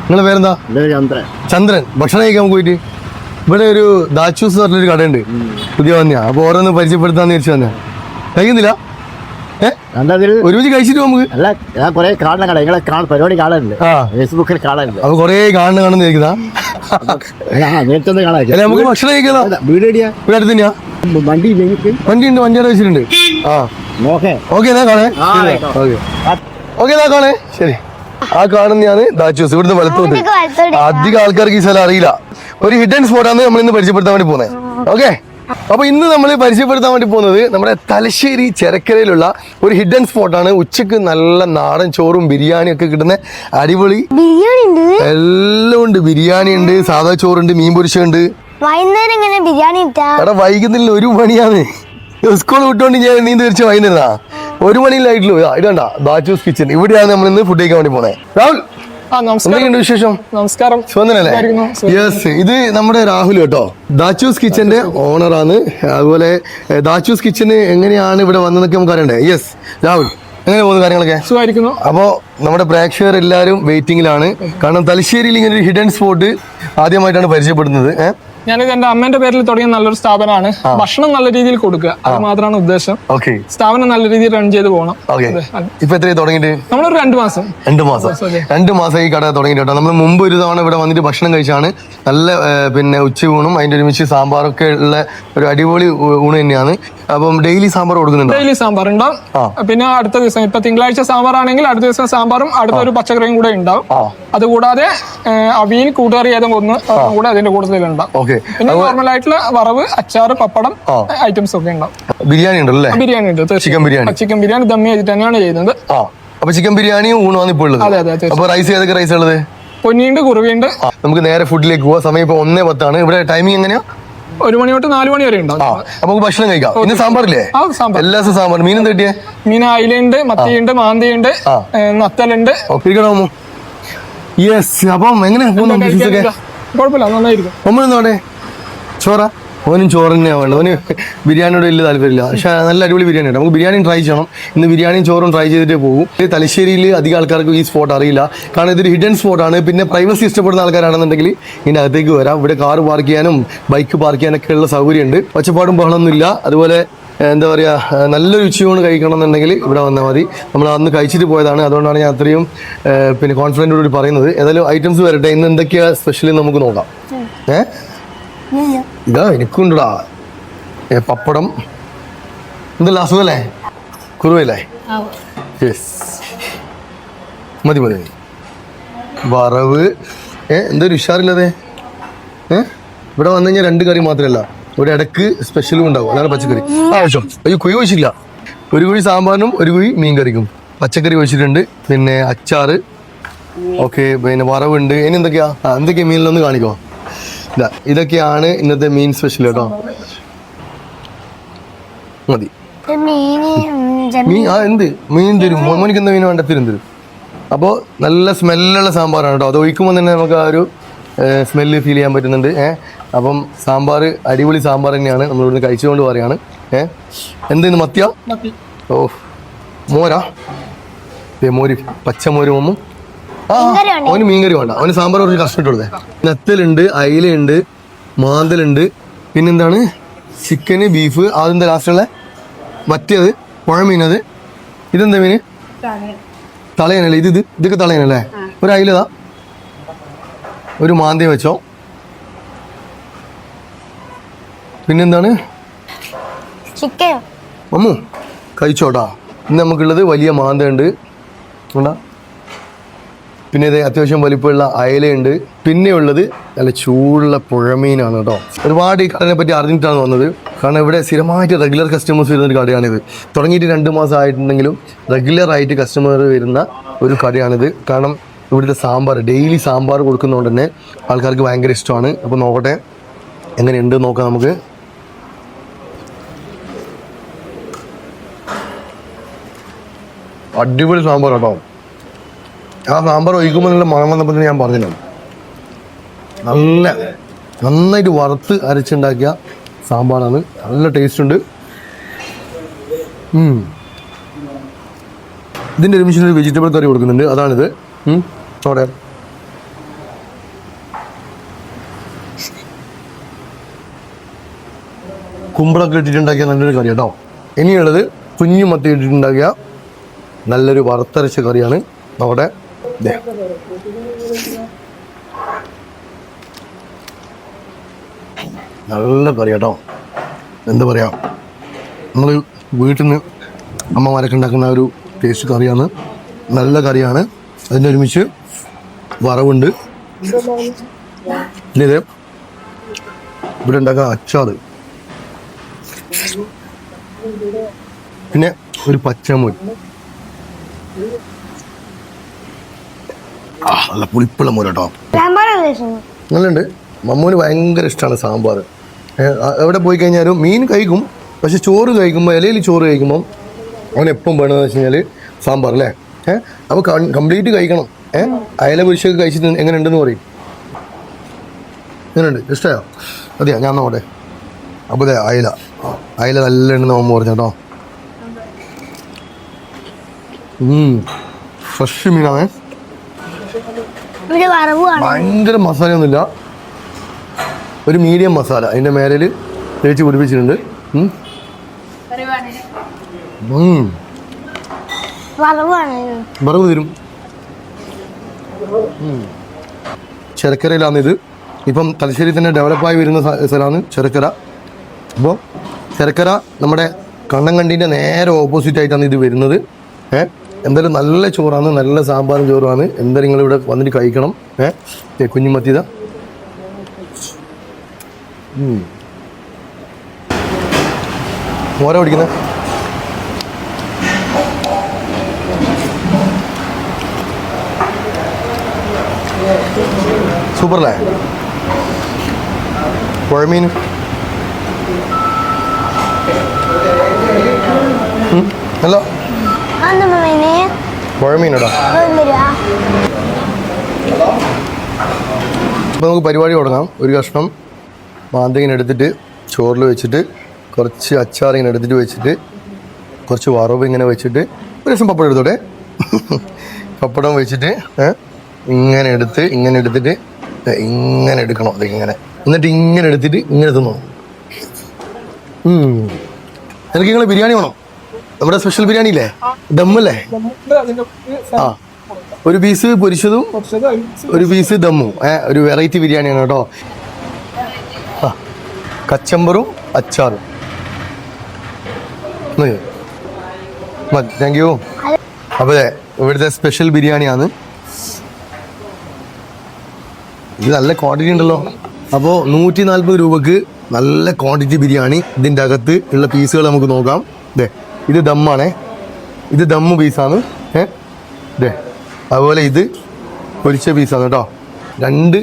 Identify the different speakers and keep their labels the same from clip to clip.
Speaker 1: നിങ്ങളെ പേരെന്താ?
Speaker 2: ചന്ദ്രൻ.
Speaker 1: ചന്ദ്രൻ. ഭക്ഷണം കഴിക്കാൻ പോയിട്ട്. ഇവിടെ ഒരു ദാച്ചൂസ് എന്ന് പറഞ്ഞൊരു കടയുണ്ട്. പുതിയ വന്നെയാ അപ്പൊ ഓരോന്ന് പരിചയപ്പെടുത്താന്ന് തിരിച്ചു തന്നെ കഴിക്കുന്നില്ല? ഒരുമിച്ച് കഴിച്ചിട്ട് നമുക്ക്?
Speaker 2: അല്ല ഞാൻ കുറെ നിങ്ങളെ പരിപാടി
Speaker 1: കാണാനുണ്ട്
Speaker 2: ഫേസ്ബുക്കിൽ കാണാനുണ്ട്
Speaker 1: അപ്പൊ കൊറേ കാണുന്ന കാണുന്ന കേൾക്കുന്ന നമുക്ക് ഭക്ഷണം കഴിക്കാലോ?
Speaker 2: വീട് എവിടെയാ?
Speaker 1: ഇവിടെ അടുത്ത് തന്നെയാ
Speaker 2: വണ്ടി
Speaker 1: വണ്ടി ഉണ്ട് വണ്ടിയുടെ വെച്ചിട്ടുണ്ട്. ആ.
Speaker 2: നോക്കേ.
Speaker 1: ഓക്കെ എന്നാ കാണേ. ഓക്കെ. ഓക്കെ ഇതാ കാണേ. ശരി. ആ കാണുന്നതാണ് ദാച്ചൂസ് ഇവിടുന്ന് വലത്തോട്ട്. അധികം ആൾക്കാർക്ക് ഈ സ്ഥലം അറിയില്ല. ഒരു ഹിഡൻ സ്പോട്ടാണ് നമ്മൾ ഇന്ന് പരിചയപ്പെടുത്താൻ വേണ്ടി പോകുന്നത്. ഓക്കെ? അപ്പൊ ഇന്ന് നമ്മൾ പരിചയപ്പെടുത്താൻ വേണ്ടി പോകുന്നത് നമ്മുടെ തലശ്ശേരി ചെരക്കരയിലുള്ള ഒരു ഹിഡൻ സ്പോട്ടാണ് ഉച്ചയ്ക്ക് നല്ല നാടൻ ചോറും ബിരിയാണി ഒക്കെ കിട്ടുന്ന അടിപൊളി എല്ലാം ഉണ്ട്. ബിരിയാണി ഉണ്ട് സാധാ ചോറുണ്ട് മീൻ പൊരിച്ചുണ്ട്
Speaker 3: വൈകുന്നേരം ഇങ്ങനെ ബിരിയാണി
Speaker 1: എടാ വൈകുന്നേരം ഒരു മണിയാണ്. സ്കൂൾ വിട്ടോണ്ട് ഞാൻ നീ തിരിച്ച് വൈകുന്നേരതാ ഒരു മണി ഇതാ, ഇതണ്ട ബാച്ചൂസ് കിച്ചൺ. ഇവിടെയാണ് നമ്മൾ ഇന്ന് ഫുഡ് കഴിക്കാൻ വേണ്ടി പോണേ. രാഹുൽ എന്തൊക്കെയുണ്ട് വിശേഷം?
Speaker 4: നമസ്കാരം.
Speaker 1: യെസ് ഇത് നമ്മുടെ രാഹുൽ കേട്ടോ. ദാച്ചൂസ് കിച്ചന്റെ ഓണറാണ് അതുപോലെ ദാച്ചൂസ് കിച്ചന് എങ്ങനെയാണ് ഇവിടെ വന്നതൊക്കെ നമുക്ക് അറിയണ്ടേ? യെസ് രാഹുൽ എങ്ങനെ പോകുന്നു കാര്യങ്ങളൊക്കെ?
Speaker 4: സുഖമായിരിക്കുന്നു.
Speaker 1: അപ്പോൾ നമ്മുടെ പ്രേക്ഷകർ എല്ലാവരും വെയിറ്റിംഗിലാണ് കാരണം തലശ്ശേരിയിൽ ഇങ്ങനെ ഒരു ഹിഡൻ സ്പോട്ട് ആദ്യമായിട്ടാണ് പരിചയപ്പെടുന്നത്. ഏഹ്
Speaker 4: ഞാനിത് എന്റെ അമ്മേന്റെ പേരിൽ തുടങ്ങിയ നല്ലൊരു സ്ഥാപനമാണ്. ഭക്ഷണം നല്ല രീതിയിൽ കൊടുക്കുക. അത് മാത്രമാണ് ഉദ്ദേശം.
Speaker 1: ഓക്കെ.
Speaker 4: സ്ഥാപനം നല്ല രീതിയിൽ റൺ ചെയ്ത് പോകണം.
Speaker 1: ഇപ്പൊ എത്ര തുടങ്ങിയിട്ട്?
Speaker 4: നമ്മളൊരു രണ്ടു മാസം.
Speaker 1: രണ്ടു മാസം. രണ്ടു മാസം ഈ കട തുടങ്ങിയിട്ട് നമ്മൾ മുമ്പ് ഒരു തവണ ഇവിടെ വന്നിട്ട് ഭക്ഷണം കഴിച്ചാണ് നല്ല പിന്നെ പിന്നെ ഉച്ചയൂണും അതിന്റെ ഒരുമിച്ച് സാമ്പാറൊക്കെ ഉള്ള ഒരു അടിപൊളി ഊണ് തന്നെയാണ്. അപ്പം ഡെയിലി സാമ്പാർ കൊടുക്കുന്നുണ്ട്?
Speaker 4: ഡെയിലി സാമ്പാർ ഉണ്ടാവും. പിന്നെ അടുത്ത ദിവസം ഇപ്പൊ തിങ്കളാഴ്ച സാമ്പാർ ആണെങ്കിൽ അടുത്ത ദിവസം സാമ്പാറും അടുത്ത ഒരു പച്ചക്കറിയും കൂടെ ഉണ്ടാവും. അതുകൂടാതെ അവിയിൽ കൂട്ടുകറി ഏതും ഒന്ന് കൂടെ അതിന്റെ
Speaker 1: ഓക്കെ.
Speaker 4: പിന്നെ നോർമൽ ആയിട്ടുള്ള വറവ് അച്ചാർ പപ്പടം ഐറ്റംസ് ഒക്കെ ഉണ്ടാവും.
Speaker 1: ബിരിയാണി ഉണ്ടല്ലോ അല്ലേ?
Speaker 4: ബിരിയാണി ഉണ്ട്.
Speaker 1: ചിക്കൻ ബിരിയാണി.
Speaker 4: ചിക്കൻ ബിരിയാണി ദമ്മി ചെയ്തിട്ട് തന്നെയാണ് ചെയ്യുന്നത്.
Speaker 1: അപ്പൊ ചിക്കൻ ബിരിയാണി ഊണാണ് ഇപ്പോൾ ഉള്ളത്. അപ്പൊ റൈസ് ഏതൊക്കെ റൈസ് ഉള്ളത്?
Speaker 4: പൊന്നിയുണ്ട് കുറുവിയുണ്ട്.
Speaker 1: നമുക്ക് നേരെ ഫുഡിലേക്ക് പോവാം. സമയം ഇപ്പൊ ഒന്നേ പത്താണ്. ഇവിടെ ടൈമിംഗ് എങ്ങനെയാ?
Speaker 4: ഒരു മണി തൊട്ട് നാല് മണി വരെ ഉണ്ടാവും.
Speaker 1: നമുക്ക് ഭക്ഷണം കഴിക്കാം. ഇന്ന് സാമ്പാറില്ലേ? എല്ലാ ദിവസവും സാമ്പാർ. മീൻ എന്താ കിട്ടിയേ
Speaker 4: മീൻ അയിലുണ്ട് മത്തിയുണ്ട് മാന്തിയുണ്ട് നത്തലുണ്ട്.
Speaker 1: ഇരിക്കണമോ യെസ് അപ്പം എങ്ങനെ
Speaker 4: കുഴപ്പമില്ല നന്നായിരിക്കും.
Speaker 1: ഒമ്പതെന്നോടെ ചോറ? ഓനും ചോറ് തന്നെയാണ് വേണ്ടത്. ഓന് ബിരിയാണിയോട് വലിയ താല്പര്യമില്ല. പക്ഷേ നല്ല അടിപൊളി ബിരിയാണി ഉണ്ട് നമുക്ക് ബിരിയാണിയും ട്രൈ ചെയ്യണം. ഇന്ന് ബിരിയാണിയും ചോറും ട്രൈ ചെയ്തിട്ടേ പോകും. തലശ്ശേരിയിൽ അധികം ആൾക്കാർക്ക് ഈ സ്പോട്ട് അറിയില്ല. കാരണം ഇതൊരു ഹിഡൻ സ്പോട്ടാണ് പിന്നെ പ്രൈവസി ഇഷ്ടപ്പെടുന്ന ആൾക്കാരാണെന്നുണ്ടെങ്കിൽ ഇതിന്റെ അകത്തേക്ക് വരാം. ഇവിടെ കാർ പാർക്ക് ചെയ്യാനും ബൈക്ക് പാർക്ക് ചെയ്യാനൊക്കെ ഉള്ള സൗകര്യമുണ്ട്. ഒച്ചപ്പാടും ബഹളമൊന്നുമില്ല. അതുപോലെ എന്താ പറയുക നല്ലൊരു ഉച്ചയൂണ് കഴിക്കണം എന്നുണ്ടെങ്കിൽ ഇവിടെ വന്നാൽ മതി. നമ്മൾ അന്ന് കഴിച്ചിട്ട് പോയതാണ്. അതുകൊണ്ടാണ് ഞാൻ അത്രയും പിന്നെ കോൺഫിഡന്റോട് പറയുന്നത്. ഏതായാലും ഐറ്റംസ് വരട്ടെ. ഇന്ന് എന്തൊക്കെയാണ് സ്പെഷ്യലി നമുക്ക് നോക്കാം. ഏഹ് ഇതാ എനിക്കുണ്ടടാ. പപ്പടം. എന്തല്ല അസുഖല്ലേ? കുറുവല്ലേ യെസ് മതി മതി. വറവ്. ഏ എന്തൊരു ഉഷാറില്ലതേ? ഏ ഇവിടെ വന്നു കഴിഞ്ഞാൽ രണ്ട് കറി മാത്രമല്ല. ഇവിടെ ഇടയ്ക്ക് സ്പെഷ്യലും ഉണ്ടാവും. അതാണ് പച്ചക്കറി. ആവശ്യം അയ്യോ കുഴി ഒഴിച്ചില്ല ഒരു കുഴി സാമ്പാറിനും ഒരു കുഴി മീൻ കറിക്കും. പച്ചക്കറി ഒഴിച്ചിട്ടുണ്ട്. പിന്നെ അച്ചാറ്. ഓക്കെ പിന്നെ വറവുണ്ട്. ഇനി എന്തൊക്കെയാ? എന്തൊക്കെയാ മീനിലൊന്ന് കാണിക്കോ ഇതൊക്കെയാണ് ഇന്നത്തെ മീൻ സ്പെഷ്യൽ കേട്ടോ മതി.
Speaker 3: മീന്
Speaker 1: മീൻ ആ എന്ത്? മീൻ തരും. മോനിക്ക് എന്താ മീൻ വേണ്ട തരും തരും. അപ്പോൾ നല്ല സ്മെല്ലുള്ള സാമ്പാറാണ് കേട്ടോ അത് ഒഴിക്കുമ്പോൾ തന്നെ നമുക്ക് ആ ഒരു സ്മെല്ല് ഫീൽ ചെയ്യാൻ പറ്റുന്നുണ്ട്. ഏഹ് അപ്പം സാമ്പാർ അടിപൊളി സാമ്പാർ തന്നെയാണ് നമ്മൾ ഇവിടുന്ന് കഴിച്ചുകൊണ്ട് പറയാണ് ഏഹ് എന്തെന്ന് മത്തിയ? ഓ മോരാ? മോര് പച്ചമോര് മൊമ്മും ആ
Speaker 3: മീൻകറി വേണ്ടേ?
Speaker 1: അവന് മീൻകറി വേണ്ട. അവന് സാമ്പാർ കുറച്ച് കഷ്ടം കൊടുത്തേ. നെത്തലുണ്ട് അയിലുണ്ട് മാന്തലുണ്ട്. പിന്നെന്താണ്? ചിക്കന് ബീഫ് അതെന്താ ലാസ്റ്റുള്ള മറ്റേത് പുഴമീനത് ഇതെന്താ മീന്? തളയനല്ലേ ഇത് ഇത് ഇതൊക്കെ തളയനല്ലേ ഒരു അയിലതാ ഒരു മാന്തി വെച്ചോ. പിന്നെന്താണ്?
Speaker 3: ചിക്കൻ
Speaker 1: മമ്മു കഴിച്ചോട്ടാ. ഇന്ന് നമുക്കുള്ളത് വലിയ മാന്തയുണ്ട് കണ്ടാ? പിന്നെ ഇത് അത്യാവശ്യം വലിപ്പമുള്ള അയലയുണ്ട്. പിന്നെ ഉള്ളത് നല്ല ചൂടുള്ള പുഴമീനാണ് കേട്ടോ. ഒരുപാട് ഈ കടനെ പറ്റി അറിഞ്ഞിട്ടാണ് വന്നത്. കാരണം ഇവിടെ സ്ഥിരമായിട്ട് റെഗുലർ കസ്റ്റമേഴ്സ് വരുന്ന ഒരു കടയാണിത്. തുടങ്ങിയിട്ട് രണ്ട് മാസം ആയിട്ടുണ്ടെങ്കിലും റെഗുലർ ആയിട്ട് കസ്റ്റമർ വരുന്ന ഒരു കടയാണിത്. കാരണം ഇവിടുത്തെ സാമ്പാർ ഡെയിലി സാമ്പാർ കൊടുക്കുന്നതുകൊണ്ട് തന്നെ ആൾക്കാർക്ക് ഭയങ്കര ഇഷ്ടമാണ്. അപ്പോൾ നോക്കട്ടെ എങ്ങനെയുണ്ട് നോക്കാം നമുക്ക്. അടിപൊളി സാമ്പാർ കേട്ടോ. ആ സാമ്പാർ ഒഴിക്കുമ്പോൾ നല്ല മണം വന്നപ്പോൾ ഞാൻ പറഞ്ഞില്ല നല്ല നന്നായിട്ട് വറുത്ത് അരച്ചുണ്ടാക്കിയ സാമ്പാറാണ്. നല്ല ടേസ്റ്റ് ഉണ്ട്. ഇതിന്റെ ഒരുമിച്ച് ഒരു വെജിറ്റബിൾ കറി കൊടുക്കുന്നുണ്ട്. അതാണിത്. അവിടെ. കുമ്പളൊക്കെ ഇട്ടിട്ടുണ്ടാക്കിയ നല്ലൊരു കറി കേട്ടോ. ഇനിയുള്ളത് കുഞ്ഞു മത്തി ഇട്ടിട്ടുണ്ടാക്കിയ നല്ലൊരു വറുത്തരച്ച കറിയാണ്. ദേ. നല്ല കറി എന്താ പറയാ? നമ്മൾ വീട്ടിൽ നിന്ന് അമ്മമാരൊക്കെ ഉണ്ടാക്കുന്ന ഒരു ടേസ്റ്റ് കറിയാണ്. നല്ല കറിയാണ്. അതിന്റെ ഒരുമിച്ച് വറവുണ്ട്. പിന്നെ ഇത്? ഇവിടെ ഉണ്ടാക്കുന്ന അച്ചാറ്. പിന്നെ ഒരു പച്ചമൂൽ ആ നല്ല പുളിപ്പുള്ള മൂല കേട്ടോ. നല്ലുണ്ട്. മമ്മൂന് ഭയങ്കര ഇഷ്ടമാണ് സാമ്പാർ. എവിടെ പോയി കഴിഞ്ഞാലും മീൻ കഴിക്കും പക്ഷെ ചോറ് കഴിക്കുമ്പോൾ ഇലയിൽ ചോറ് കഴിക്കുമ്പോൾ അവൻ എപ്പം വേണമെന്ന് വെച്ച് കഴിഞ്ഞാൽ സാമ്പാർ അല്ലേ? ഏഹ് അപ്പോൾ കംപ്ലീറ്റ് കഴിക്കണം. ഏഹ് അയല പുരുഷൊക്കെ കഴിച്ചിട്ട് എങ്ങനെ ഉണ്ടെന്ന് പറയും. എങ്ങനെയുണ്ട്? ഇഷ്ടമായോ അതെയാ? ഞാൻ നോട്ടെ അപ്പോൾ അതെ അയല. അയല നല്ല ഉണ്ടെന്ന് മമ്മ പറഞ്ഞു കേട്ടോ. ഫ്രഷ് മീനാണേ. ഭയങ്കര മസാലയൊന്നുമില്ല. ഒരു മീഡിയം മസാല. അതിന്റെ മേലിൽ തേച്ച് പിടിപ്പിച്ചിട്ടുണ്ട്. വറവ് തരും ഇത് ഇപ്പം തലശ്ശേരി തന്നെ ഡെവലപ്പായി വരുന്ന സ്ഥ- സ്ഥലമാണ് ചെറുക്കര അപ്പോൾ ചെറുക്കര നമ്മുടെ കണ്ണങ്കണ്ടീന്റെ നേരെ ഓപ്പോസിറ്റ് ആയിട്ടാണ് ഇത് വരുന്നത്. ഏഹ് എന്തായാലും നല്ല ചോറാണ് നല്ല സാമ്പാറും ചോറുമാണ്. എന്തായാലും നിങ്ങൾ ഇവിടെ വന്നിട്ട് കഴിക്കണം. ഏഹ് കുഞ്ഞുമത്തിത ഓരോ പിടിക്കുന്നത് സൂപ്പറല്ലേ? പുഴമീൻ.
Speaker 3: ഹലോ?
Speaker 1: അപ്പോൾ നമുക്ക് പരിപാടി തുടങ്ങാം. ഒരു കഷ്ണം മാന്ത ഇങ്ങനെ എടുത്തിട്ട് ചോറിൽ വെച്ചിട്ട് കുറച്ച് അച്ചാർ ഇങ്ങനെ എടുത്തിട്ട് വെച്ചിട്ട് കുറച്ച് വറവ് ഇങ്ങനെ വെച്ചിട്ട് ഒരു ദിവസം പപ്പടം എടുത്തോട്ടെ. പപ്പടം വെച്ചിട്ട് ഇങ്ങനെ എടുത്ത് ഇങ്ങനെ എടുത്തിട്ട് ഇങ്ങനെ എടുക്കണം അതിങ്ങനെ എന്നിട്ട് ഇങ്ങനെ എടുത്തിട്ട് ഇങ്ങനെ തിന്നു എനിക്ക് നിങ്ങൾ ബിരിയാണി വേണം? നമ്മുടെ സ്പെഷ്യൽ ബിരിയാണി ഇല്ലേ? ദമ്മല്ലേ ആ. ഒരു പീസ് പൊരിച്ചതും ഒരു പീസ് ദമ്മും. ഏ ഒരു വെറൈറ്റി ബിരിയാണിയാണ് കേട്ടോ. ആ. കച്ചമ്പറും അച്ചാറും. താങ്ക് യു അപ്പോൾ ഇവിടുത്തെ സ്പെഷ്യൽ ബിരിയാണിയാണ് ഇത് നല്ല ക്വാണ്ടിറ്റി ഉണ്ടല്ലോ. അപ്പോൾ നൂറ്റി നാൽപ്പത് രൂപക്ക് നല്ല ക്വാണ്ടിറ്റി ബിരിയാണി ഇതിന്റെ അകത്ത് ഉള്ള പീസുകൾ നമുക്ക് നോക്കാം. ദേ ഇത് ദമ്മാണേ. ഇത് ദമ്മു പീസാണ് ഏ? അതുപോലെ ഇത് പൊരിച്ച പീസാണ് കേട്ടോ. രണ്ട്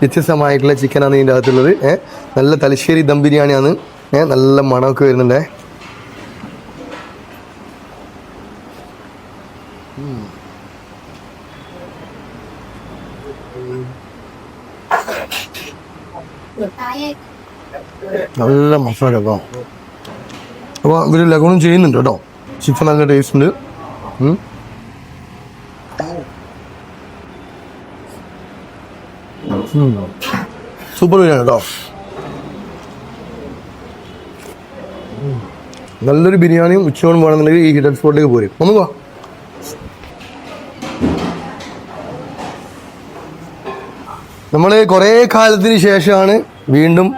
Speaker 1: വ്യത്യസ്തമായിട്ടുള്ള ചിക്കനാണ് ഇതിന്റെ അകത്തുള്ളത്. ഏ? നല്ല തലശ്ശേരി ദം ബിരിയാണിയാണ്. ഏ? നല്ല മണമൊക്കെ വരുന്നുണ്ടേ. നല്ല മസാല കേട്ടോ. അപ്പോൾ ഇവർ ലഗൂണും ചെയ്യുന്നുണ്ട് കേട്ടോ. ചിക്കൻ നല്ല ടേസ്റ്റ്. സൂപ്പർ ബിരിയാണി കേട്ടോ. നല്ലൊരു ബിരിയാണിയും ഉച്ചയോടും വേണമെന്നുണ്ടെങ്കിൽ ഈ ഹിഡൻ സ്പോട്ടിലേക്ക് പോരും. നമുക്ക് പോവാ നമ്മൾ കുറേ കാലത്തിന് ശേഷമാണ് വീണ്ടും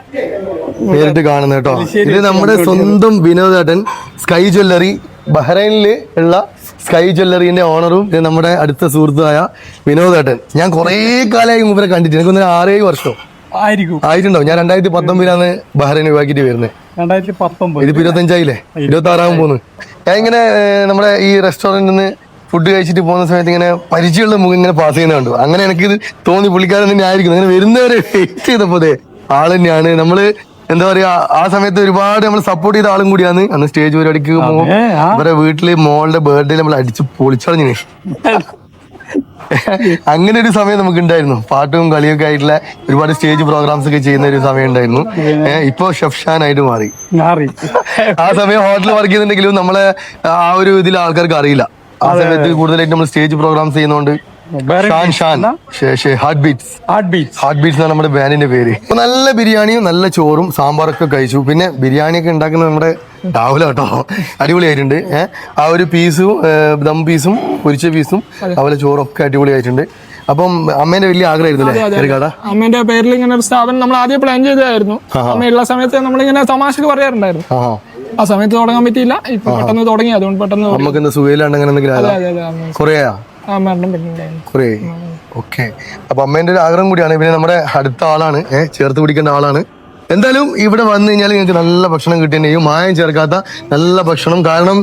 Speaker 1: നേരിട്ട് കാണുന്നത് കേട്ടോ. ഇത് നമ്മുടെ സ്വന്തം വിനോദേട്ടൻ സ്കൈ ജ്വല്ലറി ബഹ്റൈനിൽ ഉള്ള സ്കൈ ജ്വല്ലറിന്റെ ഓണറും ഇത് നമ്മുടെ അടുത്ത സുഹൃത്തുമായ വിനോദേട്ടൻ. ഞാൻ കുറേ കാലമായി മുമ്പ് കണ്ടിട്ട് എനിക്ക് ഒന്നും ആറേഴ് വർഷം.
Speaker 4: ആയിരിക്കും.
Speaker 1: ആയിട്ടുണ്ടാവും. ഞാൻ രണ്ടായിരത്തി പത്തൊമ്പതിലാണ് ബഹ്റൈൻ ഒഴിവാക്കിയിട്ട് വരുന്നത്.
Speaker 4: രണ്ടായിരത്തി പത്തൊമ്പത്.
Speaker 1: ഇതിപ്പോ ഇരുപത്തഞ്ചായില്ലേ? ഇരുപത്തി ആറാകും പോകുന്നു ഞാൻ ഇങ്ങനെ നമ്മുടെ ഈ റെസ്റ്റോറന്റിൽ നിന്ന് ഫുഡ് കഴിച്ചിട്ട് പോകുന്ന സമയത്ത് ഇങ്ങനെ പരിചയമുള്ള മുഖം ഇങ്ങനെ പാസ് ചെയ്യുന്ന കണ്ടു. അങ്ങനെ എനിക്ക് തോന്നി പുള്ളിക്കാരൻ തന്നെ ആയിരിക്കും അങ്ങനെ വരുന്നവരെ വെയിറ്റ് ചെയ്തപ്പോ ആൾ തന്നെയാണ്. നമ്മൾ എന്താ പറയാ ആ സമയത്ത് ഒരുപാട് നമ്മൾ സപ്പോർട്ട് ചെയ്ത ആളും കൂടിയാണ്. അന്ന് സ്റ്റേജ് പരിപാടിക്ക്. ഇവരെ വീട്ടിൽ മോളുടെ ബർത്ത്ഡേ നമ്മൾ അടിച്ച് പൊളിച്ചറിഞ്ഞു. അങ്ങനെ ഒരു സമയം നമുക്ക് ഉണ്ടായിരുന്നു പാട്ടും കളിയൊക്കെ ആയിട്ടുള്ള ഒരുപാട് സ്റ്റേജ് പ്രോഗ്രാംസ് ഒക്കെ ചെയ്യുന്ന ഒരു സമയം ഉണ്ടായിരുന്നു. ഇപ്പൊ ഷെഫ്ഷാൻ ആയിട്ട് മാറി.
Speaker 4: മാറി.
Speaker 1: ആ സമയം ഹോട്ടലിൽ വർക്ക് ചെയ്യുന്നുണ്ടെങ്കിലും നമ്മളെ ആ ഒരു ഇതിൽ ആൾക്കാർക്ക് അറിയില്ല. ആ സമയത്ത് കൂടുതലായിട്ട് നമ്മൾ stage programs ചെയ്യുന്നോണ്ട് Shan Shan. Heart beats
Speaker 4: heart beat
Speaker 1: heart beats എന്നാണ് നമ്മുടെ ബാൻഡിന്റെ പേര്. നല്ല ബിരിയാണിയും നല്ല ചോറും സാമ്പാറൊക്കെ കഴിച്ചു. പിന്നെ ബിരിയാണിയൊക്കെ ഉണ്ടാക്കുന്നത് നമ്മുടെ രാവിലെ കേട്ടോ അടിപൊളിയായിട്ടുണ്ട്. ഏഹ് ആ ഒരു പീസും ദം പീസും പൊരിച്ച പീസും അതുപോലെ ചോറും ഒക്കെ അടിപൊളിയായിട്ടുണ്ട്. അപ്പം അമ്മേന്റെ വലിയ ആഗ്രഹമായിരുന്നു
Speaker 4: അമ്മേന്റെ പേരിൽ ഇങ്ങനെ ഒരു സ്ഥാപനം നമ്മൾ ആദ്യം പ്ലാൻ ചെയ്തതായിരുന്നു. അമ്മയുള്ള സമയത്ത് നമ്മളിങ്ങനെ തമാശക്ക് പറയാറുണ്ടായിരുന്നു.
Speaker 1: ആ
Speaker 4: സമയത്ത് തുടങ്ങാൻ പറ്റിയില്ല. ഇപ്പൊ പെട്ടെന്ന് തുടങ്ങി. അതുകൊണ്ട് പെട്ടെന്ന്
Speaker 1: നമുക്ക് സുഖയിലാണ് അങ്ങനെ എന്തെങ്കിലും കുറേയാ
Speaker 4: ആ മരണം പെട്ടിട്ടുണ്ടായിരുന്നു
Speaker 1: കുറേ. ഓക്കെ. അപ്പൊ അമ്മേന്റെ ഒരു ആഗ്രഹം കൂടിയാണ്. പിന്നെ നമ്മുടെ അടുത്ത ആളാണ്. ഏഹ് ചേർത്ത് പിടിക്കേണ്ട ആളാണ്. എന്തായാലും ഇവിടെ വന്നു കഴിഞ്ഞാൽ നിങ്ങൾക്ക് നല്ല ഭക്ഷണം കിട്ടുകയും ചെയ്യും. മായം ചേർക്കാത്ത നല്ല ഭക്ഷണം. കാരണം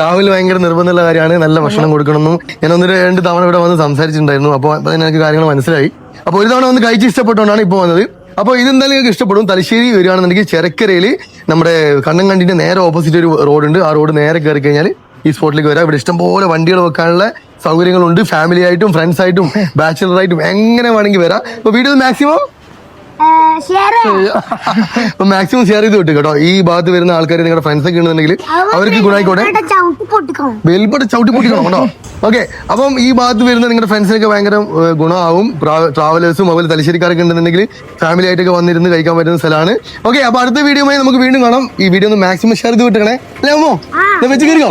Speaker 1: രാഹുൽ ഭയങ്കര നിർബന്ധമുള്ള കാര്യമാണ്. നല്ല ഭക്ഷണം കൊടുക്കണമെന്നും. ഞാൻ ഒന്ന് രണ്ട് തവണ ഇവിടെ വന്ന് സംസാരിച്ചിട്ടുണ്ടായിരുന്നു. അപ്പോൾ എനിക്ക് കാര്യങ്ങൾ മനസ്സിലായി. അപ്പോൾ ഒരു തവണ വന്ന് കഴിച്ച് ഇഷ്ടപ്പെട്ടുകൊണ്ടാണ് ഇപ്പോൾ വന്നത്. അപ്പോൾ ഇതെന്തായാലും നിങ്ങൾക്ക് ഇഷ്ടപ്പെടും. തലശ്ശേരി വരികയാണെന്നുണ്ടെങ്കിൽ ചെരക്കരയിൽ നമ്മുടെ കണ്ണങ്കണ്ടിന്റെ നേരെ ഓപ്പോസിറ്റ് ഒരു റോഡ് ഉണ്ട്. ആ റോഡ് നേരെ കയറി കഴിഞ്ഞാൽ ഈ സ്പോട്ടിലേക്ക് വരാം. ഇവിടെ ഇഷ്ടംപോലെ വണ്ടികൾ വെക്കാനുള്ള സൗകര്യങ്ങളുണ്ട് ഫാമിലി ആയിട്ടും ഫ്രണ്ട്സ് ആയിട്ടും ബാച്ചിലർ ആയിട്ടും എങ്ങനെ വേണമെങ്കിൽ വരാം. അപ്പൊ വീഡിയോ മാക്സിമം അപ്പൊ മാക്സിമം ഷെയർ ചെയ്ത് വിട്ടു കേട്ടോ. ഈ ഭാഗത്ത് വരുന്ന ആൾക്കാർ നിങ്ങളുടെ ഫ്രണ്ട്സ് ഒക്കെ ഉണ്ടെന്നുണ്ടെങ്കിൽ അവർക്ക്
Speaker 3: പൊട്ടിക്കണം.
Speaker 1: വെൽബട്ട് ചവിട്ടി പൊട്ടിക്കണം കേട്ടോ. ഓക്കെ അപ്പം ഈ ഭാഗത്ത് വരുന്ന നിങ്ങളുടെ ഫ്രണ്ട്സിനൊക്കെ ഭയങ്കര ഗുണമാവും. ട്രാവലേഴ്സും അതുപോലെ തലശ്ശേരിക്കാരൊക്കെ ഉണ്ടെന്നുണ്ടെങ്കിൽ ഫാമിലി ആയിട്ടൊക്കെ വന്നിരുന്ന് കഴിക്കാൻ പറ്റുന്ന സ്ഥലമാണ്. ഓക്കെ അപ്പൊ അടുത്ത വീഡിയോ നമുക്ക് വീണ്ടും കാണാം. ഈ വീഡിയോ ഒന്ന് മാക്സിമം ഷെയർ ചെയ്ത് വിട്ടേക്കണേ. അല്ലേ അമ്മോ? വെച്ച് കയറിയോ